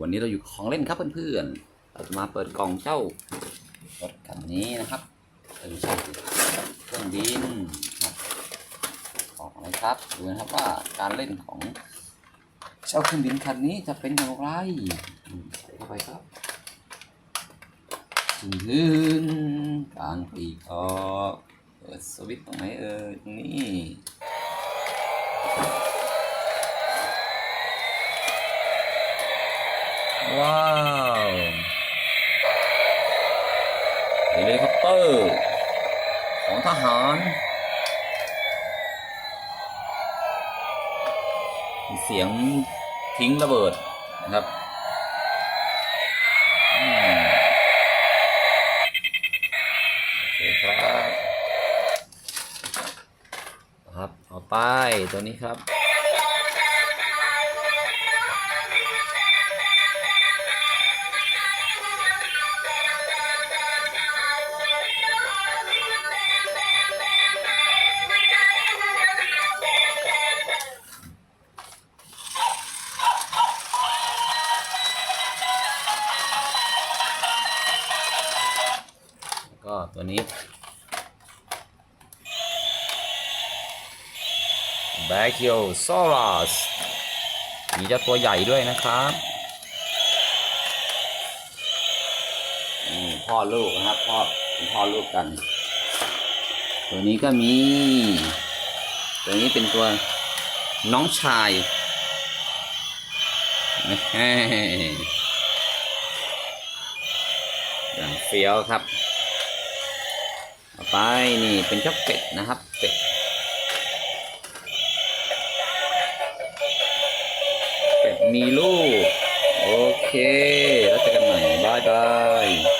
วันนี้เราอยู่ของเล่นครับเพื่อนๆ เราจะมาเปิดกล่องเจ้ารถคันนี้นะครับเออใช่เครื่องบินครับของอะไรครับดูนะครับว่าการเล่นของเจ้าเครื่องบินคันนี้จะเป็นอย่างไรเข้าไปครับถึงถึงการปีกออกเปิดสวิตช์ตรงไหนเอ่ยตรงนี้ ว้าวเฮลิคอปเตอร์ของทหารมีเสียงทิ้งระเบิดนะครับเครับครับต่อไปตัวนี้ครับ ก็ตัวนี้ b a c h i o s a u r u s มีเจ้าตัวใหญ่ด้วยนะครับพ่อลูกนะครับพ่อเป็นพ่อลูกกัน ตัวนี้ก็มี ตัวนี้เป็นตัวน้องชายแฮ่อย่างเฟี้ยวครับ ต่อไปนี่เป็นเจ้าเป็ดนะครับเป็ดเป็ดมีลูก โอเค แล้วเจอกันใหม่บายบาย